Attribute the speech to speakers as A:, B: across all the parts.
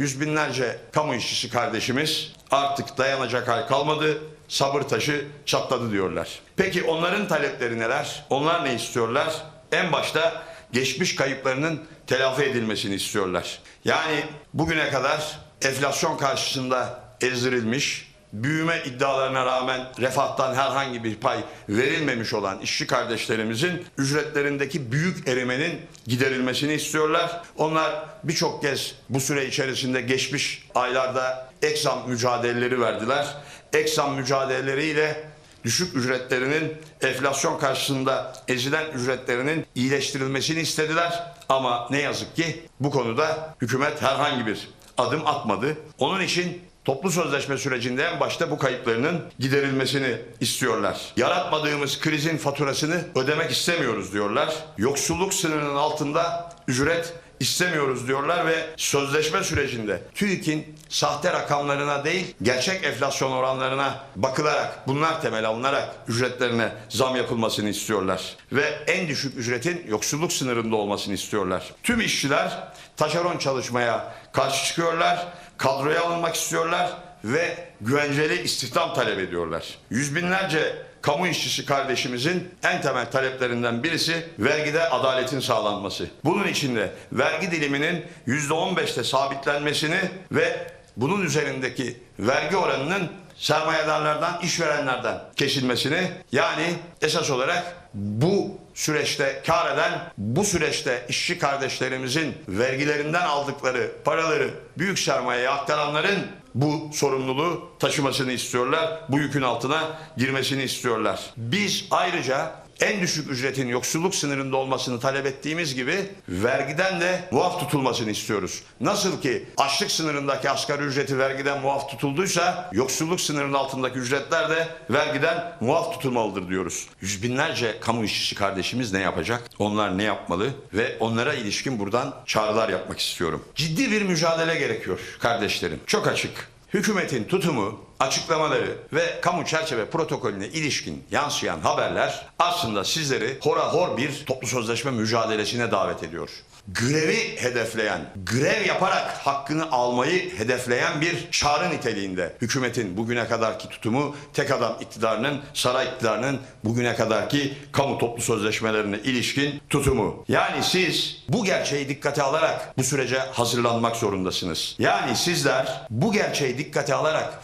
A: yüz binlerce kamu işçisi kardeşimiz artık dayanacak hal kalmadı. Sabır taşı çatladı diyorlar. Peki onların talepleri neler? Onlar ne istiyorlar? En başta geçmiş kayıplarının telafi edilmesini istiyorlar. Yani bugüne kadar enflasyon karşısında ezdirilmiş, büyüme iddialarına rağmen refahtan herhangi bir pay verilmemiş olan işçi kardeşlerimizin ücretlerindeki büyük erimenin giderilmesini istiyorlar. Onlar birçok kez bu süre içerisinde geçmiş aylarda eksam mücadeleleri verdiler. Eksam mücadeleleriyle düşük ücretlerinin enflasyon karşısında ezilen ücretlerinin iyileştirilmesini istediler. Ama ne yazık ki bu konuda hükümet herhangi bir adım atmadı. Onun için toplu sözleşme sürecinde en başta bu kayıplarının giderilmesini istiyorlar. Yaratmadığımız krizin faturasını ödemek istemiyoruz diyorlar. Yoksulluk sınırının altında ücret istemiyoruz diyorlar ve sözleşme sürecinde TÜİK'in sahte rakamlarına değil gerçek enflasyon oranlarına bakılarak bunlar temel alınarak ücretlerine zam yapılmasını istiyorlar. Ve en düşük ücretin yoksulluk sınırında olmasını istiyorlar. Tüm işçiler taşeron çalışmaya karşı çıkıyorlar, kadroya alınmak istiyorlar ve güvenceli istihdam talep ediyorlar. Yüz binlerce kamu işçisi kardeşimizin en temel taleplerinden birisi vergide adaletin sağlanması. Bunun içinde vergi diliminin %15'te sabitlenmesini ve bunun üzerindeki vergi oranının sermayedarlardan, işverenlerden kesilmesini yani esas olarak bu süreçte kar eden, bu süreçte işçi kardeşlerimizin vergilerinden aldıkları paraları büyük sermayeye aktaranların bu sorumluluğu taşımasını istiyorlar. Bu yükün altına girmesini istiyorlar. Biz ayrıca en düşük ücretin yoksulluk sınırında olmasını talep ettiğimiz gibi vergiden de muaf tutulmasını istiyoruz. Nasıl ki açlık sınırındaki asgari ücreti vergiden muaf tutulduysa yoksulluk sınırının altındaki ücretler de vergiden muaf tutulmalıdır diyoruz. Yüz binlerce kamu işçisi kardeşimiz ne yapacak? Onlar ne yapmalı? Ve onlara ilişkin buradan çağrılar yapmak istiyorum. Ciddi bir mücadele gerekiyor kardeşlerim. Çok açık. Hükümetin tutumu, açıklamaları ve kamu çerçeve protokolüne ilişkin yansıyan haberler aslında sizleri hora hor bir toplu sözleşme mücadelesine davet ediyor. Grevi hedefleyen, grev yaparak hakkını almayı hedefleyen bir çağrı niteliğinde hükümetin bugüne kadarki tutumu tek adam iktidarının, saray iktidarının bugüne kadarki kamu toplu sözleşmelerine ilişkin tutumu. Yani siz bu gerçeği dikkate alarak bu sürece hazırlanmak zorundasınız. Yani sizler bu gerçeği dikkate alarak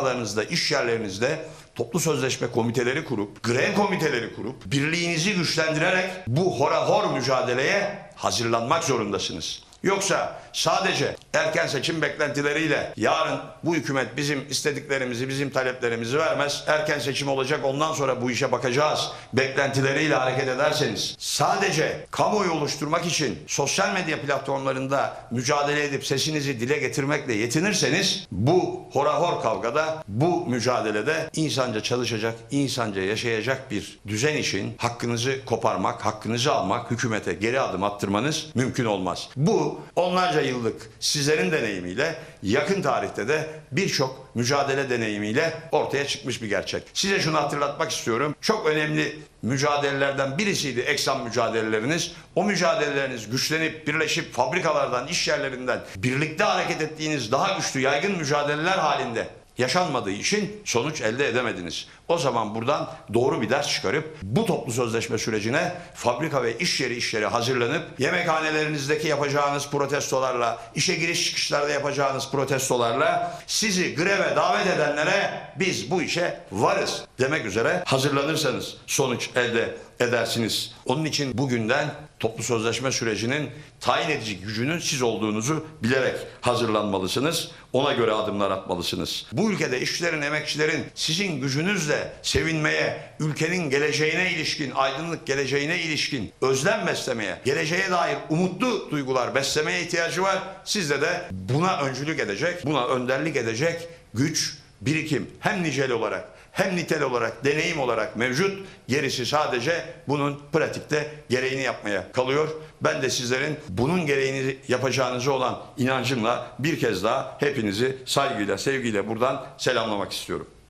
A: fabrikalarınızda, iş yerlerinizde toplu sözleşme komiteleri kurup, grev komiteleri kurup, birliğinizi güçlendirerek bu hora hor mücadeleye hazırlanmak zorundasınız. Yoksa sadece erken seçim beklentileriyle yarın bu hükümet bizim istediklerimizi, bizim taleplerimizi vermez. Erken seçim olacak ondan sonra bu işe bakacağız. Beklentileriyle hareket ederseniz sadece kamuoyu oluşturmak için sosyal medya platformlarında mücadele edip sesinizi dile getirmekle yetinirseniz bu horahor kavgada, bu mücadelede insanca çalışacak, insanca yaşayacak bir düzen için hakkınızı koparmak, hakkınızı almak, hükümete geri adım attırmanız mümkün olmaz. Bu onlarca yıllık sizlerin deneyimiyle yakın tarihte de birçok mücadele deneyimiyle ortaya çıkmış bir gerçek. Size şunu hatırlatmak istiyorum. Çok önemli mücadelelerden birisiydi eksam mücadeleleriniz. O mücadeleleriniz güçlenip birleşip fabrikalardan, iş yerlerinden birlikte hareket ettiğiniz daha güçlü yaygın mücadeleler halinde yaşanmadığı için sonuç elde edemediniz. O zaman buradan doğru bir ders çıkarıp bu toplu sözleşme sürecine fabrika ve iş yeri işleri hazırlanıp yemekhanelerinizdeki yapacağınız protestolarla, işe giriş çıkışlarda yapacağınız protestolarla sizi greve davet edenlere biz bu işe varız demek üzere hazırlanırsanız sonuç elde edersiniz. Onun için bugünden toplu sözleşme sürecinin tayin edici gücünün siz olduğunuzu bilerek hazırlanmalısınız. Ona göre adımlar atmalısınız. Bu ülkede işçilerin, emekçilerin sizin gücünüzle sevinmeye, ülkenin geleceğine ilişkin, aydınlık geleceğine ilişkin özlem beslemeye, geleceğe dair umutlu duygular beslemeye ihtiyacı var. Sizde de buna öncülük edecek, buna önderlik edecek güç, birikim hem nicel olarak hem nitel olarak, deneyim olarak mevcut. Gerisi sadece bunun pratikte gereğini yapmaya kalıyor. Ben de sizlerin bunun gereğini yapacağınızı olan inancımla bir kez daha hepinizi saygıyla, sevgiyle buradan selamlamak istiyorum.